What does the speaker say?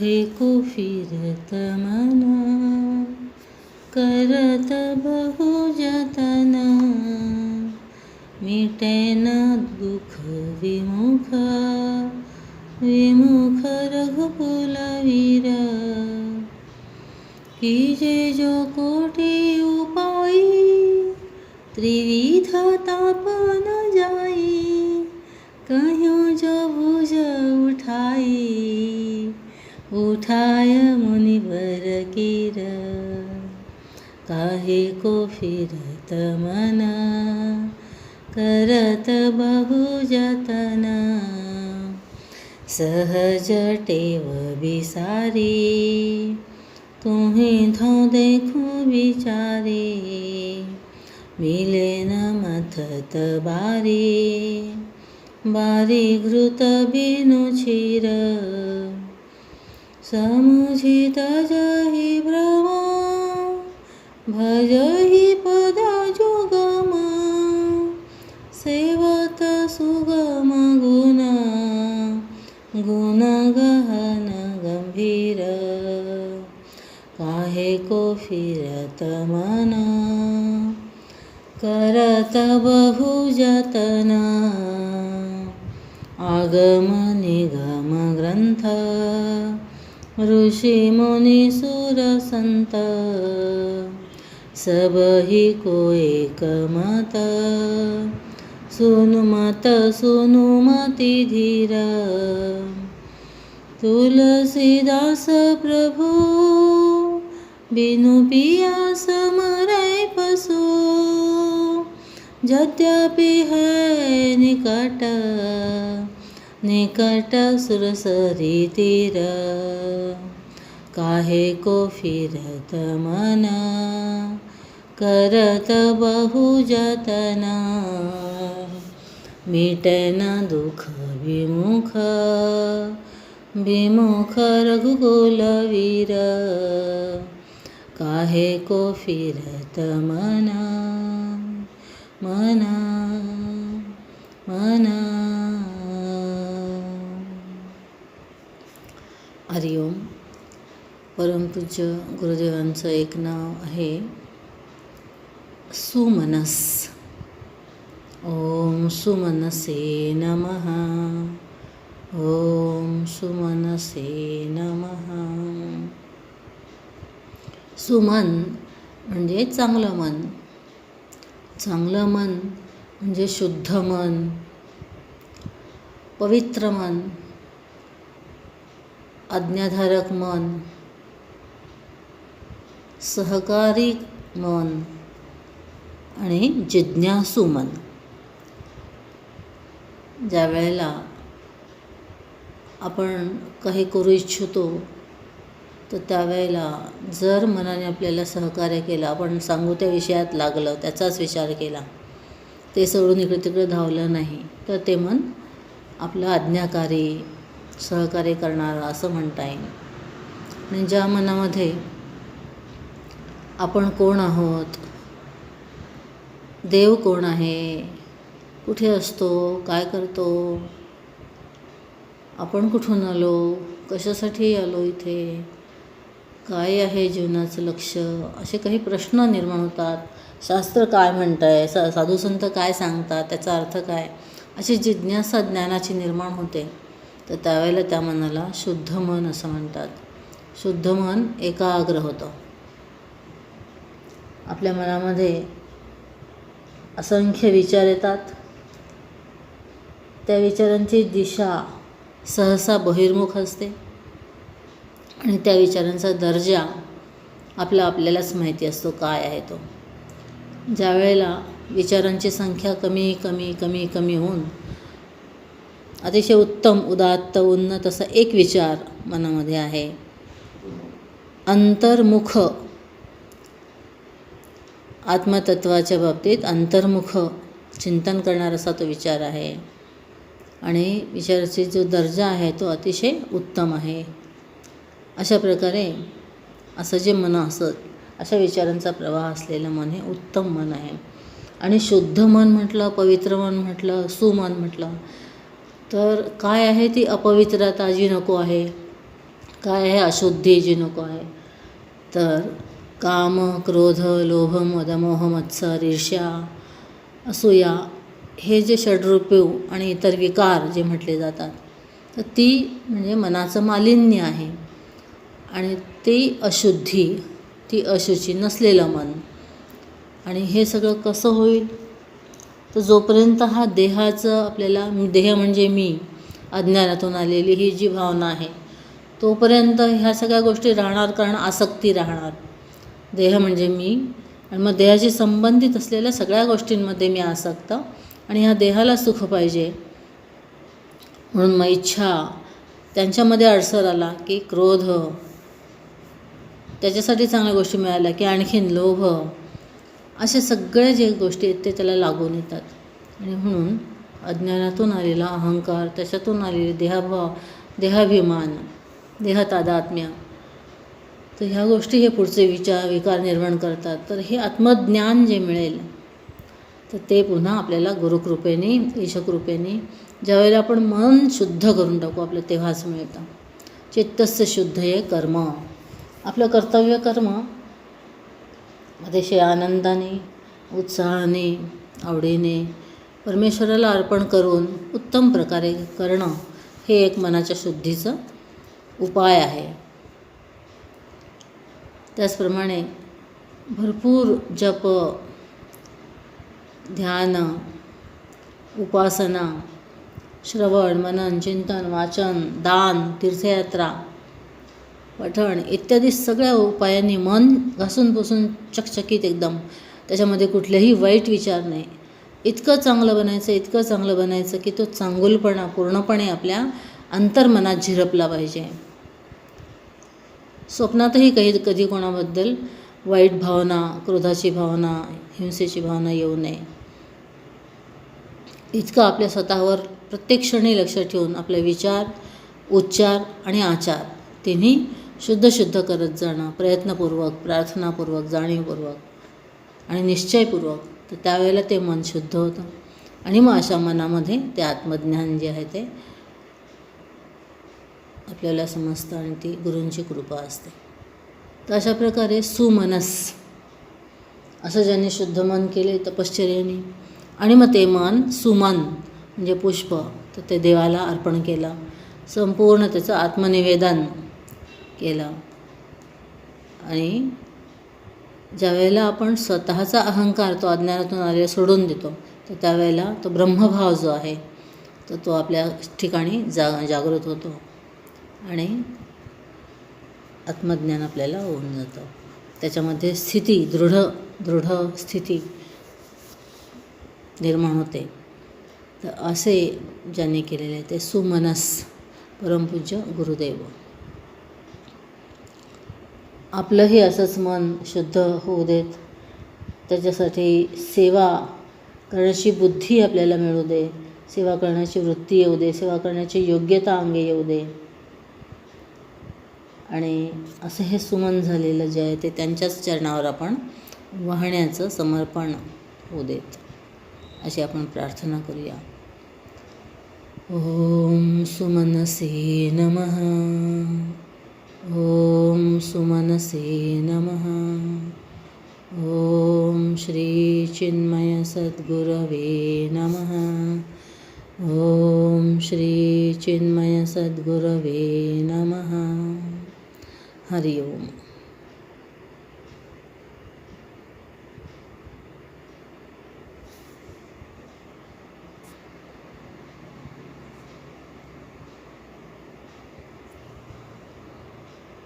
काहे को फिरत मन करत बहु जतन मिटेन दुःख विमुख विमुख रघुकुलवीर की जे जो कोटी उपायी त्रिविध ताप न जाई कह्यो जो भुज उठाई उठाय मुनिवर कीर काहे को फिरत मना? करत बहु जतन सहज टेव बिसारी तुम्ही धो देखू विचारी मिले न मथत बारी बारी घृत बिनु क्षीर समुझित जहि भ्रम भजहि पदा जुगम सेवत सुगम गुण गुण गहन गंभीर। काहे को फिरत मन? करत बहु जतन। आगम निगम ग्रंथ। ऋषी मुनी सुर संत सबही को एक मत सुनुमत सुनुमती धीर। तुलसीदास प्रभु बिनु पिया समरय पशु। यद्यपि है निकट निकट सुरसरी तीर। काहे को फिरत मन? करत बहु जतन। मिटन दुख विमुख। विमुख रघुकुलवीर काहे को फिरत मना? मना मना। हरिओम परमपूज्य गुरुदेवांचं एक नाव आहे सुमनस. ओम सुमनसे नमः. ओम सुमनसे नम. सुमन म्हणजे चांगलं मन. चांगलं मन म्हणजे शुद्ध मन. पवित्र मन. आज्ञाधारक मन सहकारी मन आणि जिज्ञासू मन. ज्या वेळेला आपण काही करू इच्छितो तर त्यावेळेला जर मनाने आपल्याला सहकार्य केलं आपण सांगू त्या विषयात लागलं त्याचाच विचार केला ते सोडून इकडे तिकडे धावलं नाही तर ते मन आपलं आज्ञाकारी सहकार्य करणारं असं म्हणता येईल. आणि ज्या मनामध्ये आपण कोण आहोत देव कोण आहे कुठे असतो काय करतो आपण कुठून आलो कशासाठी आलो इथे काय आहे जीवनाचं लक्ष असे काही प्रश्न निर्माण होतात. शास्त्र काय म्हणत आहे सा साधूसंत काय सांगतात त्याचा अर्थ काय? अशी जिज्ञासा ज्ञानाची निर्माण होते. तर त्यावेळेला त्या मनाला शुद्ध मन असं म्हणतात. शुद्ध मन एकाग्र होतं. आपल्या मनामध्ये असंख्य विचार येतात. त्या विचारांची दिशा सहसा बहिर्मुख असते. आणि त्या विचारांचा दर्जा आपला आपल्यालाच माहिती असतो काय आहे तो. ज्यावेळेला विचारांची संख्या कमी कमी कमी कमी होऊन अतिशय उत्तम उदात्त उन्नत असा एक विचार मनामध्ये आहे. अंतर्मुख. आत्मतत्वाच्या बाबतीत अंतर्मुख चिंतन करणारा असा तो विचार आहे. आणि विचाराची जो दर्जा आहे तो अतिशय उत्तम आहे. अशा प्रकारे असं जे मन असत अशा विचारांचा प्रवाह असलेलं मन हे उत्तम मन आहे. आणि शुद्ध मन म्हटलं पवित्र मन म्हटलं सुमन म्हटलं तर काय आहे ती अपवित्रता जी नको आहे? काय आहे अशुद्धी जी नको आहे? तर काम क्रोध लोभ मदमोह मत्सर ईर्ष्या असूया हे जे षड्रूपीव आणि इतर विकार जे म्हटले जातात तर ती म्हणजे मनाचं मालिन्य आहे. आणि ती अशुद्धी ती अशुची नसलेलं मन. आणि हे सगळं कसं होईल? तर जोपर्यंत हा देहाचं आपल्याला देह म्हणजे मी अज्ञानातून आलेली ही जी भावना आहे तोपर्यंत ह्या सगळ्या गोष्टी राहणार कारण आसक्ती राहणार. देह म्हणजे मी. आणि मग देहाशी संबंधित असलेल्या सगळ्या गोष्टींमध्ये मी आसक्त आणि ह्या देहाला सुख पाहिजे. म्हणून मग इच्छा त्यांच्यामध्ये अडसर आला की क्रोध त्याच्यासाठी चांगल्या गोष्टी मिळाल्या की आणखीन लोभ अशा सगळ्या जे गोष्टी आहेत ते त्याला लागून येतात. आणि म्हणून अज्ञानातून आलेला अहंकार त्याच्यातून आलेले देहाभाव देहाभिमान देहतादात्म्य तर ह्या गोष्टी हे पुढचे विचार विकार निर्माण करतात. तर हे आत्मज्ञान जे मिळेल तर ते पुन्हा आपल्याला गुरुकृपेने ईशकृपेने ज्यावेळेला आपण मन शुद्ध करून टाकू आपलं तेव्हाच मिळतं. चित्तस्य शुद्ध हे कर्म. आपलं कर्तव्य कर्म अतिशय आनंदाने उत्साहाने आवडीने परमेश्वराला अर्पण करून उत्तम प्रकारे करणं हे एक मनाच्या शुद्धीचं उपाय आहे. त्याचप्रमाणे भरपूर जप ध्यान उपासना श्रवण मनन चिंतन वाचन दान तीर्थयात्रा पठण इत्यादी सगळ्या उपायांनी मन घासून पुसून चकचकीत एकदम. त्याच्यामध्ये कुठलेही वाईट विचार नाही. इतकं चांगलं बनायचं इतकं चांगलं बनायचं की तो चांगुलपणा पूर्णपणे आपल्या अंतर्मनात झिरपला पाहिजे. स्वप्नातही काही कधी कोणाबद्दल वाईट भावना क्रोधाची भावना हिंसेची भावना येऊ नये. इतकं आपल्या स्वतःवर प्रत्येक क्षणी लक्ष ठेवून आपले विचार उच्चार आणि आचार तिन्ही शुद्ध शुद्ध करत जाणं प्रयत्नपूर्वक प्रार्थनापूर्वक जाणीवपूर्वक आणि निश्चयपूर्वक तर त्यावेळेला ते मन शुद्ध होतं. आणि मग अशा मनामध्ये ते आत्मज्ञान जे आहे ते आपल्याला समजतं आणि ती गुरूंची कृपा असते. तर अशा प्रकारे सुमनस असं ज्यांनी शुद्ध मन केले तपश्चर्याने आणि मग ते मन सुमन म्हणजे पुष्प तर ते देवाला अर्पण केलं. संपूर्ण त्याचं आत्मनिवेदन केलं. आणि ज्यावेळेला आपण स्वतःचा अहंकार तो अज्ञानातून आलेला सोडून देतो तर त्यावेळेला तो ब्रह्मभाव जो आहे तर तो आपल्या ठिकाणी जा जागृत होतो आणि आत्मज्ञान आपल्याला होऊन जातं त्याच्यामध्ये स्थिती दृढ दृढ स्थिती निर्माण होते. तर असे ज्यांनी केलेले आहे ते सुमनस परमपूज्य गुरुदेव. आपलंही असंच मन शुद्ध होऊ देत. त्याच्यासाठी सेवा करण्याची बुद्धी आपल्याला मिळू दे. सेवा करण्याची वृत्ती येऊ दे. सेवा करण्याची योग्यता अंगे येऊ दे. आणि असं हे सुमन झालेलं जे आहे ते त्यांच्याच चरणावर आपण वाहण्याचं समर्पण होऊ देत. अशी आपण प्रार्थना करूया. ओम सुमनसे नमः. ओम सुमनसे नमः। ओम श्री चिन्मय सद्गुरवे नमः। ओम श्री चिन्मय सद्गुरवे नमः। हरि ओम्।